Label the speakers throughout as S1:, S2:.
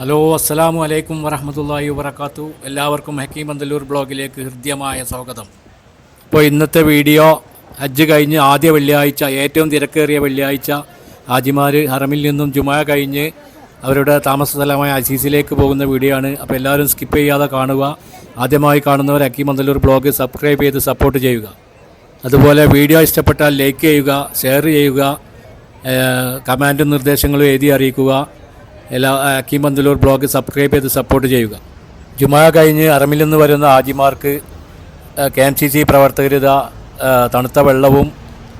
S1: Hello അസ്സലാമു അലൈക്കും വറഹമത്തല്ലാഹി വബർക്കാത്തു എല്ലാവർക്കും ഹക്കീം അന്തല്ലൂർ ബ്ലോഗിലേക്ക് ഹൃദ്യമായ സ്വാഗതം. ഇപ്പോൾ ഇന്നത്തെ വീഡിയോ ഹജ്ജ് കഴിഞ്ഞ് ആദ്യ വെള്ളിയാഴ്ച ഏറ്റവും തിരക്കേറിയ വെള്ളിയാഴ്ച. ഹാജിമാർ ഹറമിൽ നിന്നും ജുമ കഴിഞ്ഞ് അവരുടെ താമസ സ്ഥലമായ അസീസിലേക്ക് പോകുന്ന വീഡിയോ ആണ്. അപ്പോൾ എല്ലാവരും സ്കിപ്പ് ചെയ്യാതെ കാണുക. ആദ്യമായി കാണുന്നവർ ഹക്കീം അന്തല്ലൂർ ബ്ലോഗ് സബ്സ്ക്രൈബ് ചെയ്ത് സപ്പോർട്ട് ചെയ്യുക. അതുപോലെ വീഡിയോ ഇഷ്ടപ്പെട്ടാൽ ലൈക്ക് ചെയ്യുക ഷെയർ ചെയ്യുക കമാൻഡും നിർദ്ദേശങ്ങളും എഴുതി അറിയിക്കുക. എല്ലാ അക്കീം ബന്ദലൂർ ബ്ലോഗ് സബ്സ്ക്രൈബ് ചെയ്ത് സപ്പോർട്ട് ചെയ്യുക. ജുമാ കഴിഞ്ഞ് അറമിൽ നിന്ന് വരുന്ന ആജിമാർക്ക് കെ എം സി സി പ്രവർത്തകർ ഇതാ തണുത്ത വെള്ളവും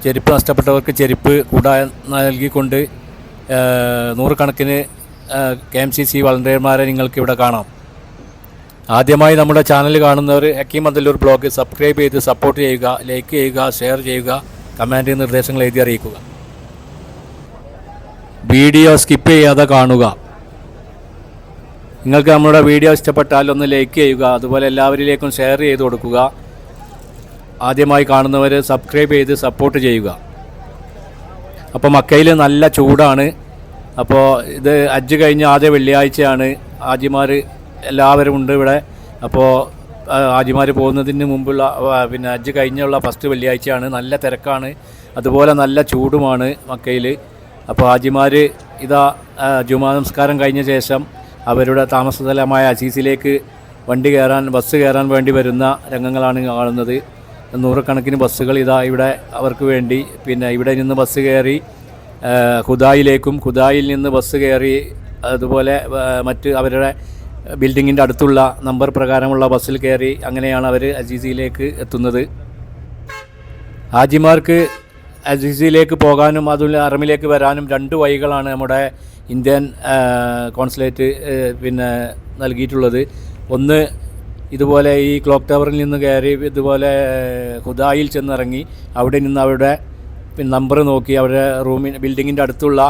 S1: ചെരുപ്പ് നഷ്ടപ്പെട്ടവർക്ക് ചെരുപ്പ് കൂടാ നൽകിക്കൊണ്ട് നൂറുകണക്കിന് കെ എം സി സി വളണ്ടിയർമാരെ നിങ്ങൾക്ക് ഇവിടെ കാണാം. ആദ്യമായി നമ്മുടെ ചാനൽ കാണുന്നവർ ഹക്കീം മന്തല്ലൂർ ബ്ലോഗ് സബ്സ്ക്രൈബ് ചെയ്ത് സപ്പോർട്ട് ചെയ്യുക ലൈക്ക് ചെയ്യുക ഷെയർ ചെയ്യുക കമന്റ് നിർദ്ദേശങ്ങൾ എഴുതി അറിയിക്കുക. വീഡിയോ സ്കിപ്പ് ചെയ്യാതെ കാണുക. നിങ്ങൾക്ക് നമ്മുടെ വീഡിയോ ഇഷ്ടപ്പെട്ടാൽ ഒന്ന് ലൈക്ക് ചെയ്യുക അതുപോലെ എല്ലാവരിലേക്കും ഷെയർ ചെയ്ത് കൊടുക്കുക. ആദ്യമായി കാണുന്നവർ സബ്സ്ക്രൈബ് ചെയ്ത് സപ്പോർട്ട് ചെയ്യുക. അപ്പോൾ മക്കയിൽ നല്ല ചൂടാണ്. അപ്പോൾ ഇത് അജ്ജ് കഴിഞ്ഞ ആദ്യ വെള്ളിയാഴ്ചയാണ്. ആജിമാർ എല്ലാവരും ഉണ്ട് ഇവിടെ. അപ്പോൾ ആജിമാർ പോകുന്നതിന് മുമ്പുള്ള പിന്നെ അജ്ജ് കഴിഞ്ഞുള്ള ഫസ്റ്റ് വെള്ളിയാഴ്ചയാണ്. നല്ല തിരക്കാണ്. അതുപോലെ നല്ല ചൂടുമാണ് മക്കയിൽ അപ്പോൾ ആജിമാർ ഇതാ ജുമാ നമസ്കാരം കഴിഞ്ഞ ശേഷം അവരുടെ താമസസ്ഥലമായ അസീസിലേക്ക് വണ്ടി കയറാൻ ബസ് കയറാൻ വേണ്ടി വരുന്ന രംഗങ്ങളാണ് കാണുന്നത്. നൂറുകണക്കിന് ബസ്സുകൾ ഇതാ ഇവിടെ അവർക്ക് വേണ്ടി പിന്നെ ഇവിടെ നിന്ന് ബസ് കയറി ഖുദായിലേക്കും ഖുദായിൽ നിന്ന് ബസ് കയറി അതുപോലെ മറ്റ് അവരുടെ ബിൽഡിങ്ങിന്റെ അടുത്തുള്ള നമ്പർ പ്രകാരമുള്ള ബസ്സിൽ കയറി അങ്ങനെയാണ് അവർ അജീസിയിലേക്ക് എത്തുന്നത്. ഹാജിമാർക്ക് അസീസിലേക്ക് പോകാനും അതുപോലെ അറമിലേക്ക് വരാനും രണ്ട് വഴികളാണ് നമ്മുടെ ഇന്ത്യൻ കോൺസുലേറ്റ് പിന്നെ നൽകിയിട്ടുള്ളത്. ഒന്ന് ഇതുപോലെ ഈ ക്ലോക്ക് ടവറിൽ നിന്ന് കയറി ഇതുപോലെ ഹുദായിൽ ചെന്നിറങ്ങി അവിടെ നിന്ന് അവരുടെ നമ്പർ നോക്കി അവരുടെ റൂമിന് ബിൽഡിങ്ങിന്റെ അടുത്തുള്ള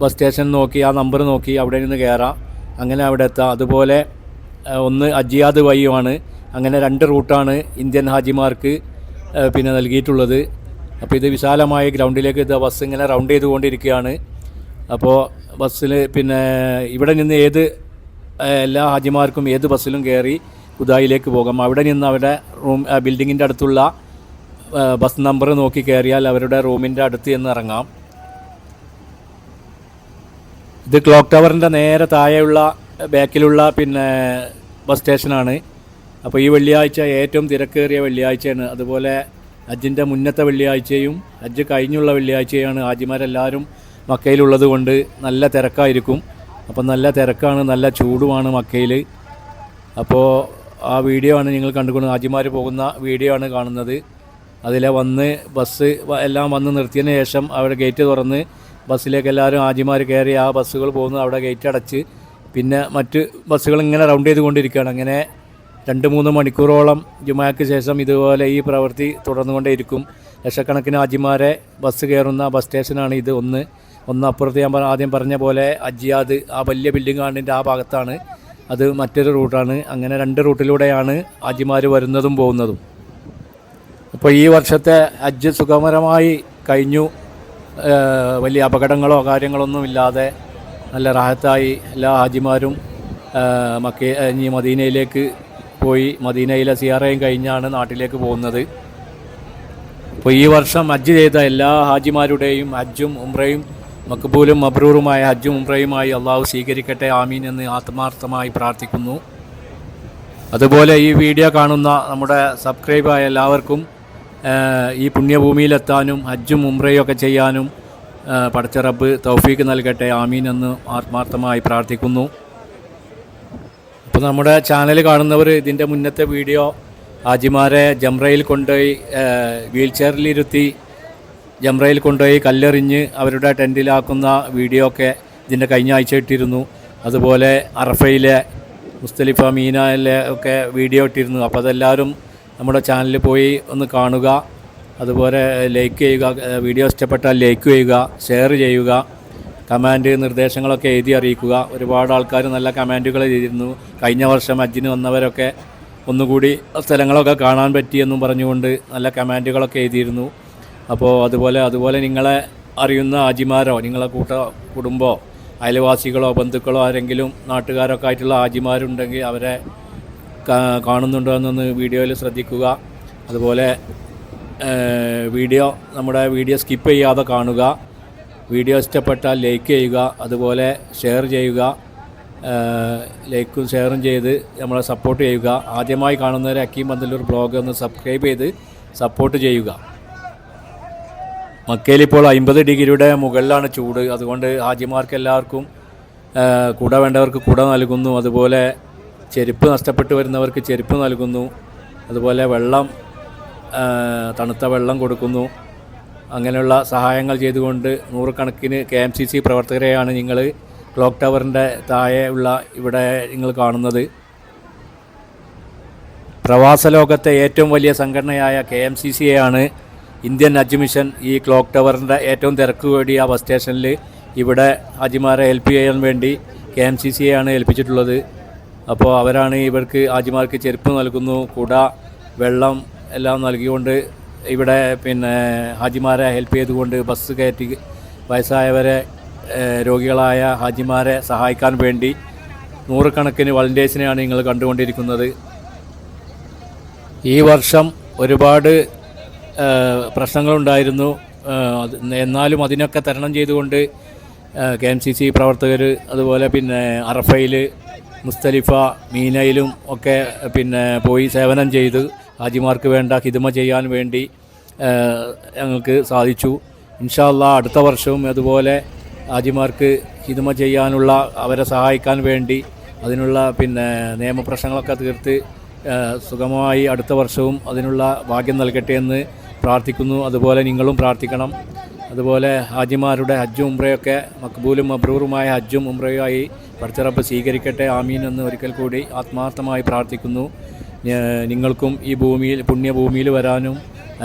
S1: ബസ് സ്റ്റേഷൻ നോക്കി ആ നമ്പർ നോക്കി അവിടെ നിന്ന് കയറാം. അങ്ങനെ അവിടെ എത്താം. അതുപോലെ ഒന്ന് അജിയാദ് വഴിയുമാണ്. അങ്ങനെ രണ്ട് റൂട്ടാണ് ഇന്ത്യൻ ഹാജിമാർക്ക് പിന്നെ നൽകിയിട്ടുള്ളത്. അപ്പോൾ ഇത് വിശാലമായ ഗ്രൗണ്ടിലേക്ക് ഇത് ബസ് ഇങ്ങനെ റൗണ്ട് ചെയ്തുകൊണ്ടിരിക്കുകയാണ്. അപ്പോൾ ബസ്സിൽ പിന്നെ ഇവിടെ നിന്ന് ഏത് എല്ലാ ഹാജിമാർക്കും ഏത് ബസ്സിലും കയറി ഉദായിലേക്ക് പോകാം. അവിടെ നിന്ന് അവിടെ റൂം ബിൽഡിങ്ങിന്റെ അടുത്തുള്ള ബസ് നമ്പർ നോക്കി കയറിയാൽ അവരുടെ റൂമിന്റെ അടുത്ത് എന്ന് ഇറങ്ങാം. ഇത് ക്ലോക്ക് ടവറിന്റെ നേരെ താഴെയുള്ള ബാക്കിലുള്ള പിന്നെ ബസ് സ്റ്റേഷനാണ്. അപ്പോൾ ഈ വെള്ളിയാഴ്ച ഏറ്റവും തിരക്കേറിയ വെള്ളിയാഴ്ചയാണ്. അതുപോലെ ഹജ്ജിന്റെ മുന്നത്തെ വെള്ളിയാഴ്ചയും ഹജ്ജ് കഴിഞ്ഞുള്ള വെള്ളിയാഴ്ചയാണ് ഹാജിമാരെല്ലാവരും മക്കയിലുള്ളത് കൊണ്ട് നല്ല തിരക്കായിരിക്കും. അപ്പം നല്ല തിരക്കാണ് നല്ല ചൂടുമാണ് മക്കയിൽ അപ്പോൾ ആ വീഡിയോ ആണ് നിങ്ങൾ കണ്ടുകൊണ്ട് ഹാജിമാർ പോകുന്ന വീഡിയോ ആണ് കാണുന്നത്. അതിലെ വന്ന് ബസ് എല്ലാം വന്ന് നിർത്തിയതിന് ശേഷം അവിടെ ഗേറ്റ് തുറന്ന് ബസ്സിലേക്ക് എല്ലാവരും ഹാജിമാർ കയറി ആ ബസ്സുകൾ പോകുന്നു അവിടെ ഗേറ്റ് അടച്ച്. പിന്നെ മറ്റ് ബസ്സുകൾ ഇങ്ങനെ റൗണ്ട് ചെയ്തുകൊണ്ടിരിക്കുകയാണ്. അങ്ങനെ രണ്ട് മൂന്ന് മണിക്കൂറോളം ജുമാക്ക് ശേഷം ഇതുപോലെ ഈ പ്രവൃത്തി തുടർന്നുകൊണ്ടേയിരിക്കും. ലക്ഷക്കണക്കിന് ആജിമാരെ ബസ് കയറുന്ന ബസ് സ്റ്റേഷനാണ് ഇത്. ഒന്ന് ഒന്ന് അപ്പുറത്ത് ഞാൻ ആദ്യം പറഞ്ഞ പോലെ അജിയാദ് ആ വലിയ ബിൽഡിംഗ് കാണിന്റെ ആ ഭാഗത്താണ്. അത് മറ്റൊരു റൂട്ടാണ് അങ്ങനെ രണ്ട് റൂട്ടിലൂടെയാണ് ആജിമാർ വരുന്നതും പോകുന്നതും. അപ്പോൾ ഈ വർഷത്തെ ഹജ്ജ് സുഖകരമായി കഴിഞ്ഞു. വലിയ അപകടങ്ങളോ കാര്യങ്ങളൊന്നും ഇല്ലാതെ നല്ല റാഹത്തായി എല്ലാ ഹാജിമാരും മക്ക ഇനി മദീനയിലേക്ക് പോയി മദീനയിലെ സിയാറയും കഴിഞ്ഞാണ് നാട്ടിലേക്ക് പോകുന്നത്. അപ്പോൾ ഈ വർഷം ഹജ്ജ് ചെയ്ത എല്ലാ ഹാജിമാരുടെയും ഹജ്ജും ഉംറയും മക്ബൂലും മബ്രൂറുമായ ഹജ്ജും ഉംറയുമായി അള്ളാഹു സ്വീകരിക്കട്ടെ ആമീൻ എന്ന് ആത്മാർത്ഥമായി പ്രാർത്ഥിക്കുന്നു. അതുപോലെ ഈ വീഡിയോ കാണുന്ന നമ്മുടെ സബ്സ്ക്രൈബായ എല്ലാവർക്കും ഈ പുണ്യഭൂമിയിലെത്താനും ഹജ്ജും ഉംറയും ഒക്കെ ചെയ്യാനും പടച്ച റബ്ബ് തൗഫീക്ക് നൽകട്ടെ ആമീൻ എന്ന് ആത്മാർത്ഥമായി പ്രാർത്ഥിക്കുന്നു. അപ്പോൾ നമ്മുടെ ചാനൽ കാണുന്നവർ ഇതിന്റെ മുന്നത്തെ വീഡിയോ ഹാജിമാരെ ജംറയിൽ കൊണ്ടുപോയി വീൽ ചെയറിലിരുത്തി ജംറയിൽ കൊണ്ടുപോയി കല്ലെറിഞ്ഞ് അവരുടെ ടെന്റിലാക്കുന്ന വീഡിയോ ഒക്കെ ഇതിന്റെ കഴിഞ്ഞ ആഴ്ച ഇട്ടിരുന്നു. അതുപോലെ അറഫയിലെ മുസ്തലിഫ മീനയിലെ ഒക്കെ വീഡിയോ ഇട്ടിരുന്നു. അപ്പോൾ അതെല്ലാവരും നമ്മുടെ ചാനലിൽ പോയി ഒന്ന് കാണുക. അതുപോലെ ലൈക്ക് ചെയ്യുക വീഡിയോ ഇഷ്ടപ്പെട്ടാൽ ലൈക്ക് ചെയ്യുക ഷെയർ ചെയ്യുക. കമാൻഡ് നിർദ്ദേശങ്ങളൊക്കെ എഴുതി അറിയിക്കുക. ഒരുപാട് ആൾക്കാർ നല്ല കമാൻഡുകൾ ചെയ്തിരുന്നു കഴിഞ്ഞ വർഷം അജിന് വന്നവരൊക്കെ ഒന്നുകൂടി സ്ഥലങ്ങളൊക്കെ കാണാൻ പറ്റിയെന്നും പറഞ്ഞുകൊണ്ട് നല്ല കമാൻഡുകളൊക്കെ എഴുതിയിരുന്നു. അപ്പോൾ അതുപോലെ അതുപോലെ നിങ്ങളെ അറിയുന്ന ആജിമാരോ നിങ്ങളെ കൂട്ട കുടുംബമോ അയൽവാസികളോ ബന്ധുക്കളോ ആരെങ്കിലും നാട്ടുകാരൊക്കെ ആയിട്ടുള്ള ആജിമാരുണ്ടെങ്കിൽ അവരെ കാണുന്നുണ്ടോ എന്നൊന്ന് വീഡിയോയിൽ ശ്രദ്ധിക്കുക. അതുപോലെ വീഡിയോ നമ്മുടെ വീഡിയോ സ്കിപ്പ് ചെയ്യാതെ കാണുക. വീഡിയോ ഇഷ്ടപ്പെട്ടാൽ ലൈക്ക് ചെയ്യുക അതുപോലെ ഷെയർ ചെയ്യുക ലൈക്കും ഷെയറും ചെയ്ത് നമ്മളെ സപ്പോർട്ട് ചെയ്യുക. ആദ്യമായി കാണുന്നവരെ അക്കീം പന്തല്ലൂർ ബ്ലോഗ് ഒന്ന് സബ്സ്ക്രൈബ് ചെയ്ത് സപ്പോർട്ട് ചെയ്യുക. മക്കയിൽ ഇപ്പോൾ അമ്പത് ഡിഗ്രിയുടെ മുകളിലാണ് ചൂട്. അതുകൊണ്ട് ഹാജിമാർക്ക് എല്ലാവർക്കും കുട വേണ്ടവർക്ക് കുട നൽകുന്നു. അതുപോലെ ചെരുപ്പ് നഷ്ടപ്പെട്ടു വരുന്നവർക്ക് ചെരുപ്പ് നൽകുന്നു. അതുപോലെ വെള്ളം തണുത്ത വെള്ളം കൊടുക്കുന്നു. അങ്ങനെയുള്ള സഹായങ്ങൾ ചെയ്തുകൊണ്ട് നൂറുകണക്കിന് കെ എം സി സി പ്രവർത്തകരെയാണ് നിങ്ങൾ ക്ലോക്ക് ടവറിന്റെ താഴെ ഉള്ള ഇവിടെ നിങ്ങൾ കാണുന്നത്. പ്രവാസ ലോകത്തെ ഏറ്റവും വലിയ സംഘടനയായ കെ എം സി സി ആണ് ഇന്ത്യൻ ഹജ്ജ് മിഷൻ ഈ ക്ലോക്ക് ടവറിന്റെ ഏറ്റവും തിരക്ക് കൂടിയ ബസ് സ്റ്റേഷനിൽ ഇവിടെ ഹാജിമാരെ ഹെൽപ്പ് ചെയ്യാൻ വേണ്ടി കെ എം സി സിയെയാണ് ഏൽപ്പിച്ചിട്ടുള്ളത്. അപ്പോൾ അവരാണ് ഇവർക്ക് ഹാജിമാർക്ക് ചെരുപ്പ് നൽകുന്നു കുട വെള്ളം എല്ലാം നൽകിക്കൊണ്ട് ഇവിടെ പിന്നെ ഹാജിമാരെ ഹെൽപ്പ് ചെയ്തുകൊണ്ട് ബസ് കയറ്റി വയസ്സായവരെ രോഗികളായ ഹാജിമാരെ സഹായിക്കാൻ വേണ്ടി നൂറുകണക്കിന് വളണ്ടിയേഴ്സിനെയാണ് നിങ്ങൾ കണ്ടുകൊണ്ടിരിക്കുന്നത്. ഈ വർഷം ഒരുപാട് പ്രശ്നങ്ങളുണ്ടായിരുന്നു. എന്നാലും അതിനൊക്കെ തരണം ചെയ്തുകൊണ്ട് കെ എം സി സി പ്രവർത്തകർ അതുപോലെ പിന്നെ അറഫയിൽ മുസ്തലിഫ മീനയിലും ഒക്കെ പിന്നെ പോയി സേവനം ചെയ്ത്. ഹാജിമാർക്ക് വേണ്ട ഹിദമ ചെയ്യാൻ വേണ്ടി ഞങ്ങൾക്ക് സാധിച്ചു. ഇൻഷാല്ല അടുത്ത വർഷവും അതുപോലെ ഹാജിമാർക്ക് ഹിദമ ചെയ്യാനുള്ള അവരെ സഹായിക്കാൻ വേണ്ടി അതിനുള്ള പിന്നെ നിയമപ്രശ്നങ്ങളൊക്കെ തീർത്ത് സുഗമമായി അടുത്ത വർഷവും അതിനുള്ള ഭാഗ്യം നൽകട്ടെ എന്ന് പ്രാർത്ഥിക്കുന്നു. അതുപോലെ നിങ്ങളും പ്രാർത്ഥിക്കണം. അതുപോലെ ഹാജിമാരുടെ ഹജ്ജും ഉംറയൊക്കെ മക്ബൂലും മബ്രൂറുമായ ഹജ്ജും ഉംറയുമായി പഠിച്ചറപ്പ് സ്വീകരിക്കട്ടെ. ആമീൻ എന്ന് ഒരിക്കൽ കൂടി ആത്മാർത്ഥമായി പ്രാർത്ഥിക്കുന്നു. നിങ്ങൾക്കും ഈ ഭൂമിയിൽ പുണ്യഭൂമിയിൽ വരാനും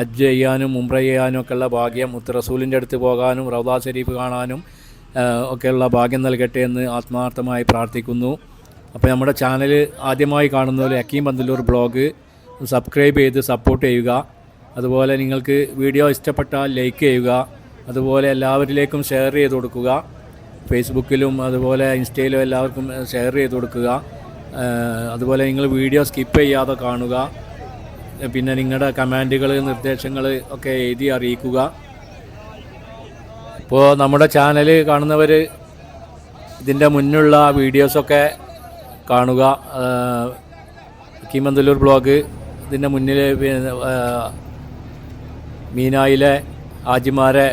S1: അജ് ചെയ്യാനും ഉംറ ചെയ്യാനും ഒക്കെയുള്ള ഭാഗ്യം മുത്തറസൂലിന്റെ അടുത്ത് പോകാനും റൗദാ ഷരീഫ് കാണാനും ഒക്കെയുള്ള ഭാഗ്യം നൽകട്ടെ എന്ന് ആത്മാർത്ഥമായി പ്രാർത്ഥിക്കുന്നു. അപ്പോൾ നമ്മുടെ ചാനൽ ആദ്യമായി കാണുന്നവർ അക്കീം പന്തല്ലൂർ ബ്ലോഗ് സബ്സ്ക്രൈബ് ചെയ്ത് സപ്പോർട്ട് ചെയ്യുക. അതുപോലെ നിങ്ങൾക്ക് വീഡിയോ ഇഷ്ടപ്പെട്ടാൽ ലൈക്ക് ചെയ്യുക. അതുപോലെ എല്ലാവരിലേക്കും ഷെയർ ചെയ്ത് കൊടുക്കുക. ഫേസ്ബുക്കിലും അതുപോലെ ഇൻസ്റ്റയിലും എല്ലാവർക്കും ഷെയർ ചെയ്ത് കൊടുക്കുക. അതുപോലെ നിങ്ങൾ വീഡിയോ സ്കിപ്പ് ചെയ്യാതെ കാണുക. പിന്നെ നിങ്ങളുടെ കമാൻഡുകൾ നിർദ്ദേശങ്ങൾ ഒക്കെ എഴുതി അറിയിക്കുക. ഇപ്പോൾ നമ്മുടെ ചാനൽ കാണുന്നവർ ഇതിന്റെ മുന്നുള്ള വീഡിയോസൊക്കെ കാണുക. കീമന്തല്ലൂർ ബ്ലോഗ് ഇതിന്റെ മുന്നിൽ മീനായിലെ ആജിമാരെ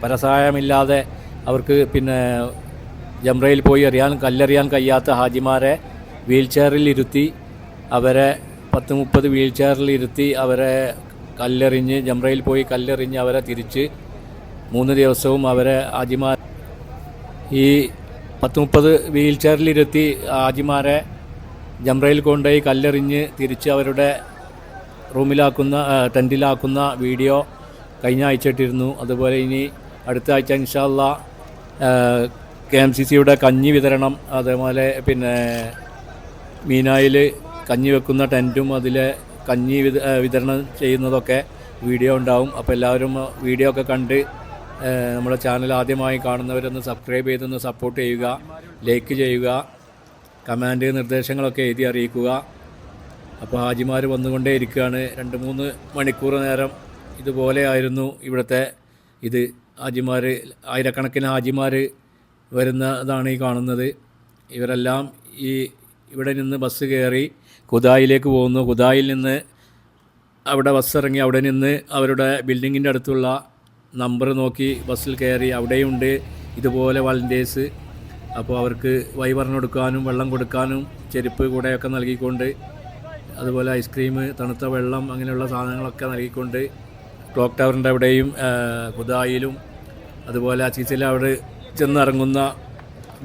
S1: പരസഹായമില്ലാതെ അവർക്ക് പിന്നെ ജംറയിൽ പോയി അറിയാൻ കല്ലെറിയാൻ കഴിയാത്ത ഹാജിമാരെ വീൽ ചെയറിൽ ഇരുത്തി അവരെ പത്ത് മുപ്പത് വീൽ ചെയറിൽ ഇരുത്തി അവരെ കല്ലെറിഞ്ഞ് ജംറയിൽ പോയി കല്ലെറിഞ്ഞ് അവരെ തിരിച്ച് മൂന്ന് ദിവസവും അവരെ ഹാജിമാർ ഈ പത്ത് മുപ്പത് വീൽ ചെയറിലിരുത്തി ഹാജിമാരെ ജംറയിൽ കൊണ്ടുപോയി കല്ലെറിഞ്ഞ് തിരിച്ച് അവരുടെ റൂമിലാക്കുന്ന ടെന്റിലാക്കുന്ന വീഡിയോ കഴിഞ്ഞ ആഴ്ച ഇട്ടിരുന്നു. അതുപോലെ ഇനി അടുത്ത ആഴ്ച ഇൻഷാല്ല കെ എം സി സിയുടെ കഞ്ഞി വിതരണം അതേപോലെ പിന്നെ മീനായിൽ കഞ്ഞി വെക്കുന്ന ടെന്റും അതിലെ കഞ്ഞി വിത വിതരണം ചെയ്യുന്നതൊക്കെ വീഡിയോ ഉണ്ടാവും. അപ്പോൾ എല്ലാവരും വീഡിയോ ഒക്കെ കണ്ട് നമ്മുടെ ചാനൽ ആദ്യമായി കാണുന്നവരൊന്ന് സബ്സ്ക്രൈബ് ചെയ്തൊന്ന് സപ്പോർട്ട് ചെയ്യുക ലൈക്ക് ചെയ്യുക കമാൻഡ് നിർദ്ദേശങ്ങളൊക്കെ എഴുതി അറിയിക്കുക. അപ്പോൾ ഹാജിമാർ വന്നുകൊണ്ടേ ഇരിക്കുകയാണ്. രണ്ട് മൂന്ന് മണിക്കൂർ നേരം ഇതുപോലെ ആയിരുന്നു ഇവിടുത്തെ ഇത്. ഹാജിമാർ ആയിരക്കണക്കിന് ഹാജിമാർ വരുന്നതാണ് ഈ കാണുന്നത്. ഇവരെല്ലാം ഈ ഇവിടെ നിന്ന് ബസ് കയറി കുതായിലേക്ക് പോകുന്നു. കുദായിൽ നിന്ന് അവിടെ ബസ് ഇറങ്ങി അവിടെ നിന്ന് അവരുടെ ബിൽഡിങ്ങിന്റെ അടുത്തുള്ള നമ്പർ നോക്കി ബസ്സിൽ കയറി അവിടെയുണ്ട്. ഇതുപോലെ വളണ്ടിയേഴ്സ്. അപ്പോൾ അവർക്ക് വൈ പറഞ്ഞു കൊടുക്കാനും വെള്ളം കൊടുക്കാനും ചെരുപ്പ് കൂടെയൊക്കെ നൽകിക്കൊണ്ട് അതുപോലെ ഐസ്ക്രീം തണുത്ത വെള്ളം അങ്ങനെയുള്ള സാധനങ്ങളൊക്കെ നൽകിക്കൊണ്ട് ക്ലോക്ക് ടവറിന്റെ അവിടെയും കുതായിലും അതുപോലെ അസീസിൽ അവിടെ ചെന്നിറങ്ങുന്ന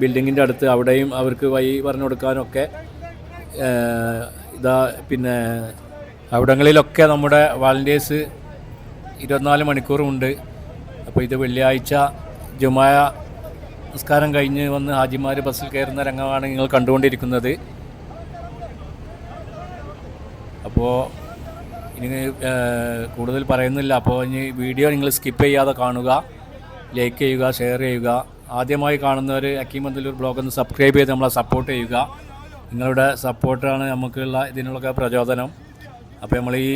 S1: ബിൽഡിങ്ങിന്റെ അടുത്ത് അവിടെയും അവർക്ക് വഴി പറഞ്ഞു കൊടുക്കാനൊക്കെ ഇതാ പിന്നെ അവിടങ്ങളിലൊക്കെ നമ്മുടെ വാളണ്ടിയേഴ്സ് ഇരുപത്തിനാല് മണിക്കൂറുമുണ്ട്. അപ്പോൾ ഇത് വെള്ളിയാഴ്ച ജുമായ നിസ്കാരം കഴിഞ്ഞ് വന്ന് ഹാജിമാർ ബസ്സിൽ കയറുന്ന രംഗമാണ് നിങ്ങൾ കണ്ടുകൊണ്ടിരിക്കുന്നത്. അപ്പോൾ ഇനി കൂടുതൽ പറയുന്നില്ല. അപ്പോൾ ഇനി വീഡിയോ നിങ്ങൾ സ്കിപ്പ് ചെയ്യാതെ കാണുക ലൈക്ക് ചെയ്യുക ഷെയർ ചെയ്യുക. ആദ്യമായി കാണുന്നവർ അക്കീമന്തിലൂർ ബ്ലോഗ് ഒന്ന് സബ്സ്ക്രൈബ് ചെയ്ത് നമ്മളെ സപ്പോർട്ട് ചെയ്യുക. നിങ്ങളുടെ സപ്പോർട്ടാണ് നമുക്കുള്ള ഇതിനുള്ളൊക്കെ പ്രചോദനം. അപ്പോൾ നമ്മൾ ഈ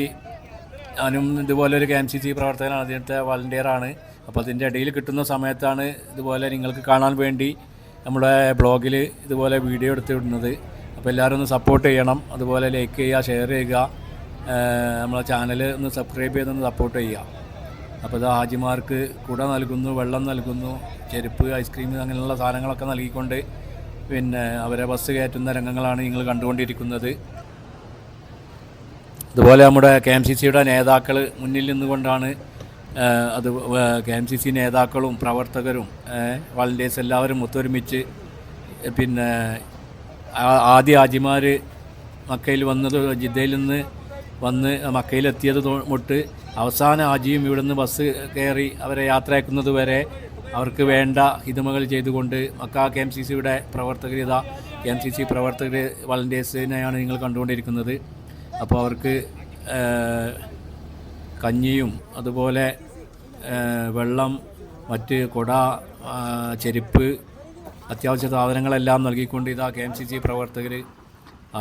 S1: ഞാനും ഇതുപോലെ ഒരു കെ എം സി സി പ്രവർത്തകനാണ് അതിനത്തെ വളണ്ടിയറാണ് അപ്പോൾ അതിന്റെ ഇടയിൽ കിട്ടുന്ന സമയത്താണ് ഇതുപോലെ നിങ്ങൾക്ക് കാണാൻ വേണ്ടി നമ്മുടെ ബ്ലോഗിൽ ഇതുപോലെ വീഡിയോ എടുത്തിടുന്നത്. അപ്പോൾ എല്ലാവരും ഒന്ന് സപ്പോർട്ട് ചെയ്യണം. അതുപോലെ ലൈക്ക് ചെയ്യുക ഷെയർ ചെയ്യുക. നമ്മളെ ചാനൽ ഒന്ന് സബ്സ്ക്രൈബ് ചെയ്തൊന്ന് സപ്പോർട്ട് ചെയ്യുക. അപ്പോൾ ഇത് ഹാജിമാർക്ക് കുട നൽകുന്നു വെള്ളം നൽകുന്നു ചെരുപ്പ് ഐസ്ക്രീം അങ്ങനെയുള്ള സാധനങ്ങളൊക്കെ നൽകിക്കൊണ്ട് പിന്നെ അവരെ ബസ് കയറ്റുന്ന രംഗങ്ങളാണ് നിങ്ങൾ കണ്ടുകൊണ്ടിരിക്കുന്നത്. അതുപോലെ നമ്മുടെ കെ എം സി സിയുടെ നേതാക്കൾ മുന്നിൽ നിന്നുകൊണ്ടാണ് അത് കെ എം സി സി നേതാക്കളും പ്രവർത്തകരും വളണ്ടിയേഴ്സ് എല്ലാവരും ഒത്തൊരുമിച്ച് പിന്നെ ആദ്യ ആജിമാർ മക്കയിൽ വന്നത് ജിദ്ദയിൽ നിന്ന് വന്ന് മക്കയിലെത്തിയത് തൊട്ട് അവസാന ആജിയും നിന്ന് ബസ് കയറി അവരെ യാത്രയാക്കുന്നത് വരെ അവർക്ക് വേണ്ട ഹിതമകൾ ചെയ്തുകൊണ്ട് മക്ക കെ എം സി സിയുടെ പ്രവർത്തകർ ഇതാ കെ എം സി സി പ്രവർത്തകർ വളണ്ടിയേഴ്സിനെയാണ് നിങ്ങൾ കണ്ടുകൊണ്ടിരിക്കുന്നത്. അപ്പോൾ അവർക്ക് കഞ്ഞിയും അതുപോലെ വെള്ളം മറ്റ് കൊട ചെരുപ്പ് അത്യാവശ്യ സാധനങ്ങളെല്ലാം നൽകിക്കൊണ്ട് ഇതാ കെ എം സി സി പ്രവർത്തകർ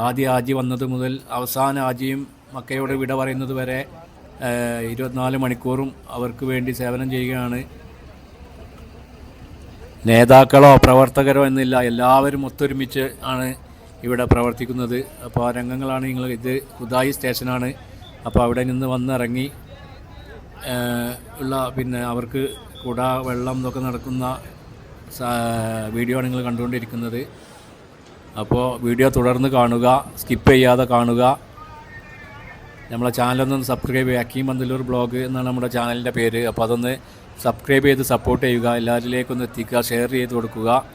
S1: ആദ്യ ആജി വന്നത് മുതൽ അവസാന ആജിയും മക്കയോട് വിട പറയുന്നത് വരെ ഇരുപത്തിനാല് മണിക്കൂറും അവർക്ക് വേണ്ടി സേവനം ചെയ്യുകയാണ്. നേതാക്കളോ പ്രവർത്തകരോ എന്നില്ല എല്ലാവരും ഒത്തൊരുമിച്ച് ആണ് ഇവിടെ പ്രവർത്തിക്കുന്നത്. അപ്പോൾ ആ രംഗങ്ങളാണ് നിങ്ങൾ ഇത് ഹുദായി സ്റ്റേഷനാണ്. അപ്പോൾ അവിടെ നിന്ന് വന്നിറങ്ങി ഉള്ള പിന്നെ അവർക്ക് കുട വെള്ളം ഇതൊക്കെ നടക്കുന്ന വീഡിയോ ആണ് നിങ്ങൾ കണ്ടുകൊണ്ടിരിക്കുന്നത്. അപ്പോൾ വീഡിയോ തുടർന്ന് കാണുക സ്കിപ്പ് ചെയ്യാതെ കാണുക. നമ്മളെ ചാനലൊന്ന് സബ്സ്ക്രൈബ് ചെയ്യുക അക്കീം മന്ദലൂർ ബ്ലോഗ് എന്നാണ് നമ്മുടെ ചാനലിന്റെ പേര്. അപ്പോൾ അതൊന്ന് സബ്സ്ക്രൈബ് ചെയ്ത് സപ്പോർട്ട് ചെയ്യുക. എല്ലാവരിലേക്കൊന്ന് എത്തിക്കുക. ഷെയർ ചെയ്ത് കൊടുക്കുക.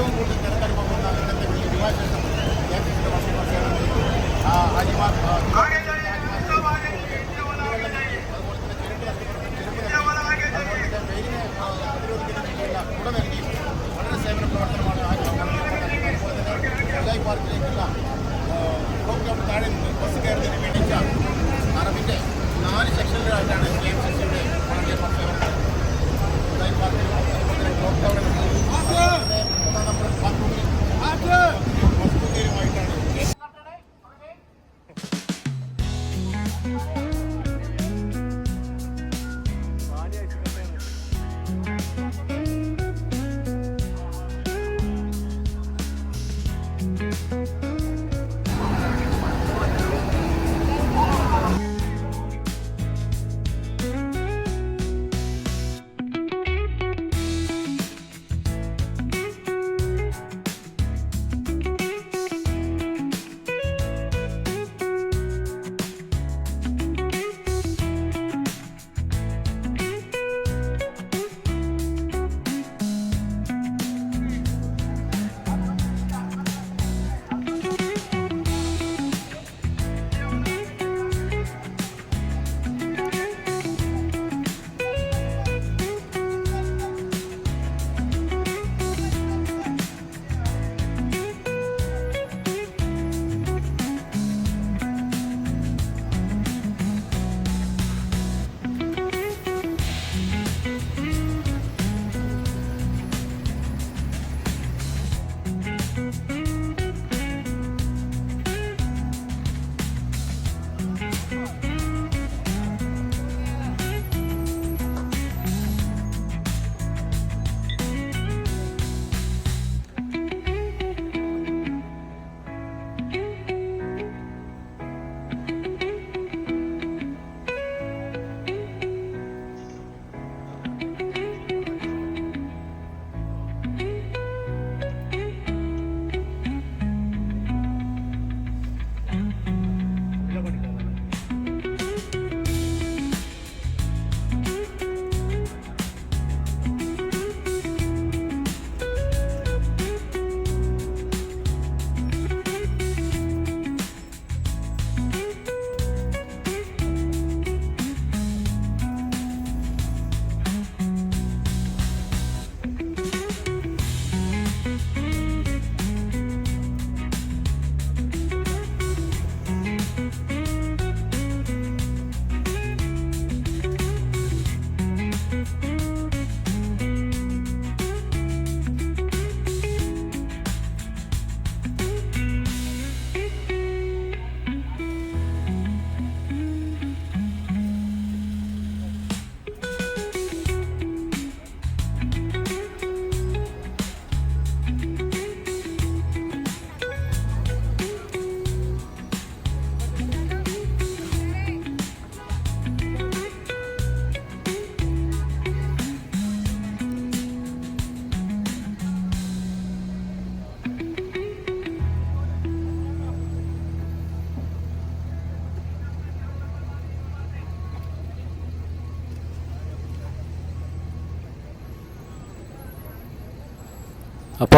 S1: ಉದ್ಯೋಗ ಮೂಲಕ
S2: ತರಕಾರಿ പാർക്കിലേക്കുള്ള പ്രോഗ്രാം താഴെ ബസ് കയറുന്നതിന് വേണ്ടിയിട്ട് ആരംഭിച്ച് നാല് സെക്ഷനിലായിട്ടാണ്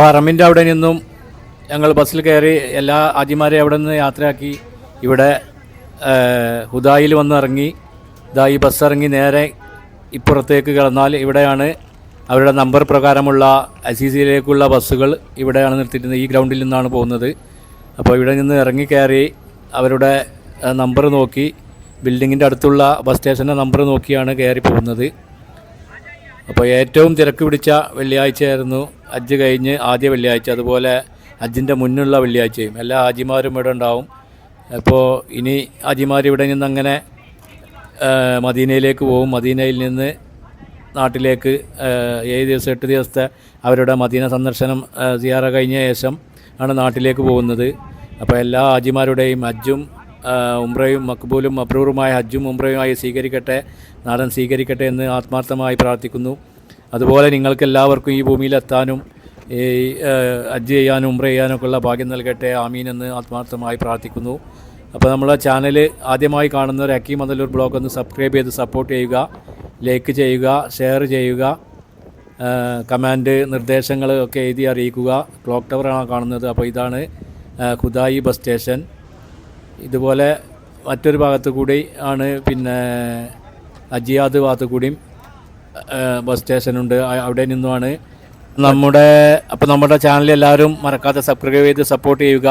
S1: ഹറമിന്റെ അവിടെ നിന്നും ഞങ്ങൾ ബസ്സിൽ കയറി എല്ലാ ആജിമാരെയും അവിടെ നിന്ന് യാത്രയാക്കി. ഇവിടെ ഹുദായിൽ വന്ന് ഇറങ്ങി. ഇതാ ഈ ബസ് ഇറങ്ങി നേരെ ഇപ്പുറത്തേക്ക് കിടന്നാൽ ഇവിടെയാണ് അവരുടെ നമ്പർ പ്രകാരമുള്ള അസീസിയിലേക്കുള്ള ബസ്സുകൾ ഇവിടെയാണ് നിർത്തിയിരുന്നത് ഈ ഗ്രൗണ്ടിൽ നിന്നാണ് പോകുന്നത്. അപ്പോൾ ഇവിടെ നിന്ന് ഇറങ്ങി കയറി അവരുടെ നമ്പർ നോക്കി. ബിൽഡിങ്ങിന്റെ അടുത്തുള്ള ബസ് സ്റ്റേഷന്റെ നമ്പർ നോക്കിയാണ് കയറി പോകുന്നത്. അപ്പോൾ ഏറ്റവും തിരക്ക് പിടിച്ച വെള്ളിയാഴ്ചയായിരുന്നു ഹജ്ജ് കഴിഞ്ഞ് ആദ്യ വെള്ളിയാഴ്ച അതുപോലെ ഹജ്ജിന്റെ മുന്നുള്ള വെള്ളിയാഴ്ചയും. എല്ലാ ഹാജിമാരും ഇവിടെ ഉണ്ടാവും. അപ്പോൾ ഇനി ഹാജിമാർ ഇവിടെ നിന്ന് അങ്ങനെ മദീനയിലേക്ക് പോകും. മദീനയിൽ നിന്ന് നാട്ടിലേക്ക് ഏഴ് ദിവസം എട്ട് ദിവസത്തെ അവരുടെ മദീന സന്ദർശനം സിയാറ കഴിഞ്ഞ ശേഷം ആണ് നാട്ടിലേക്ക് പോകുന്നത്. അപ്പോൾ എല്ലാ ഹാജിമാരുടെയും ഹജ്ജും ഉംറയും മക്ബൂലും അബ്രൂറുമായ ഹജ്ജും ഉംറയുമായി സ്വീകരിക്കട്ടെ നാടൻ സ്വീകരിക്കട്ടെ എന്ന് ആത്മാർത്ഥമായി പ്രാർത്ഥിക്കുന്നു. അതുപോലെ നിങ്ങൾക്ക് എല്ലാവർക്കും ഈ ഭൂമിയിലെത്താനും ഈ ഹജ്ജ് ചെയ്യാനും ഉംറ ചെയ്യാനൊക്കെ ഉള്ള ഭാഗ്യം നൽകട്ടെ. ആമീൻ എന്ന് ആത്മാർത്ഥമായി പ്രാർത്ഥിക്കുന്നു. അപ്പോൾ നമ്മളെ ചാനൽ ആദ്യമായി കാണുന്നവർ അക്കി മതലൂർ ബ്ലോഗ് ഒന്ന് സബ്സ്ക്രൈബ് ചെയ്ത് സപ്പോർട്ട് ചെയ്യുക ലൈക്ക് ചെയ്യുക ഷെയർ ചെയ്യുക കമാൻഡ് നിർദ്ദേശങ്ങൾ ഒക്കെ എഴുതി അറിയിക്കുക. ക്ലോക്ക് ടവറാണ് കാണുന്നത്. അപ്പോൾ ഇതാണ് ഖുദായി ബസ് സ്റ്റേഷൻ ഇതുപോലെ മറ്റൊരു ഭാഗത്ത് കൂടി ആണ് പിന്നെ അജിയാദ് ഭാഗത്ത് കൂടിയും ബസ് സ്റ്റേഷനുണ്ട് അവിടെ നിന്നുമാണ് നമ്മുടെ അപ്പോൾ നമ്മുടെ ചാനൽ എല്ലാവരും മറക്കാതെ സബ്സ്ക്രൈബ് ചെയ്ത് സപ്പോർട്ട് ചെയ്യുക.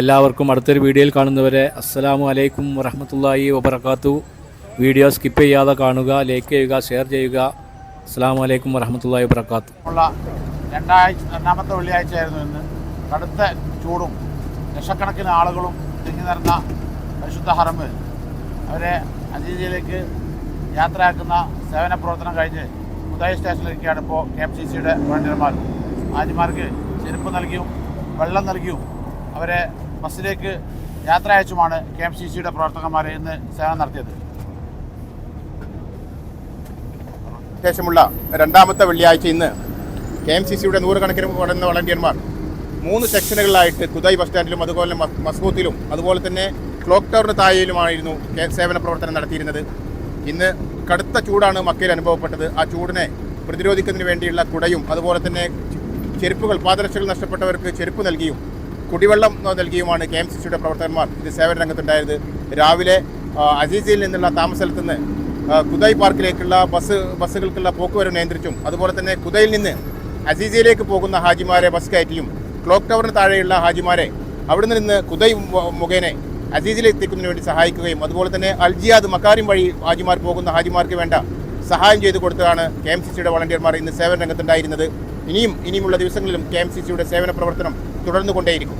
S1: എല്ലാവർക്കും അടുത്തൊരു വീഡിയോയിൽ കാണുന്നവരെ അസ്സലാമു അലൈക്കും വറഹമത്തല്ലാഹി വബർക്കാത്തു വീഡിയോ സ്കിപ്പ് ചെയ്യാതെ കാണുക ലൈക്ക് ചെയ്യുക ഷെയർ ചെയ്യുക. അസ്സലാമു അലൈക്കും വറഹമത്തല്ലാഹി വബർക്കാത്തു
S3: രണ്ടാഴ്ച രണ്ടാമത്തെ വെള്ളിയാഴ്ചയായിരുന്നു ഇന്ന്. കടുത്ത ചൂടും ലക്ഷക്കണക്കിന് ആളുകളും തിങ്ങി നിറഞ്ഞ പരിശുദ്ധ ഹറമ് അവരെ അതിഥിയിലേക്ക് യാത്രയാക്കുന്ന സേവന പ്രവർത്തനം കഴിഞ്ഞ് ഉദയ സ്റ്റേഷനിലേക്കാണ് ഇപ്പോൾ കെ എം സി സിയുടെ വോളണ്ടിയർമാർ ആജിമാർക്ക് ചെരുപ്പ് നൽകിയും വെള്ളം നൽകിയും അവരെ ബസ്സിലേക്ക് യാത്ര അയച്ചുമാണ് കെ എം സി സിയുടെ പ്രവർത്തകന്മാർ ഇന്ന് സേവനം നടത്തിയത്.
S2: ശേഷമുള്ള രണ്ടാമത്തെ വെള്ളിയാഴ്ച ഇന്ന് കെ എം സി സിയുടെ നൂറുകണക്കിന് വരുന്ന വളണ്ടിയർമാർ മൂന്ന് സെക്ഷനുകളിലായിട്ട് കുതായി ബസ് സ്റ്റാൻഡിലും അതുപോലെ മസ്കൂത്തിലും അതുപോലെ തന്നെ ക്ലോക്ക് ടവറിന് താഴെയിലുമായിരുന്നു സേവന പ്രവർത്തനം നടത്തിയിരുന്നത്. ഇന്ന് കടുത്ത ചൂടാണ് മക്കയിൽ അനുഭവപ്പെട്ടത്. ആ ചൂടിനെ പ്രതിരോധിക്കുന്നതിന് വേണ്ടിയുള്ള കുടയും അതുപോലെ തന്നെ ചെരുപ്പുകൾ പാദരക്ഷകൾ നഷ്ടപ്പെട്ടവർക്ക് ചെരുപ്പ് നൽകിയും കുടിവെള്ളം നൽകിയുമാണ് കെ എം സി സിയുടെ പ്രവർത്തകന്മാർ ഇത് സേവന രംഗത്തുണ്ടായത്. രാവിലെ അജീസിയിൽ നിന്നുള്ള താമസ സ്ഥലത്ത് നിന്ന് കുതായ് പാർക്കിലേക്കുള്ള ബസ് ബസ്സുകൾക്കുള്ള പോക്കുവരവ് നിയന്ത്രിച്ചും അതുപോലെ തന്നെ കുതയിൽ നിന്ന് അസീസിയയിലേക്ക് പോകുന്ന ഹാജിമാരെ ബസ് കയറ്റിയും ക്ലോക്ക് ടവറിന് താഴെയുള്ള ഹാജിമാരെ അവിടെ നിന്ന് കുതൈ മുഖേനെ എത്തിക്കുന്നതിന് വേണ്ടി സഹായിക്കുകയും അതുപോലെ തന്നെ അൽജിയാദ് മക്കാരിം വഴി ഹാജിമാർ പോകുന്ന ഹാജിമാർക്ക് വേണ്ട സഹായം ചെയ്തു കൊടുത്തതാണ് കെ എം സി സിയുടെ വളണ്ടിയർമാർ ഇന്ന് സേവന രംഗത്തുണ്ടായിരുന്നത്. ഇനിയും ഇനിയുമുള്ള ദിവസങ്ങളിലും കെ എം സി സിയുടെ സേവന പ്രവർത്തനം തുടർന്നുകൊണ്ടേയിരിക്കും.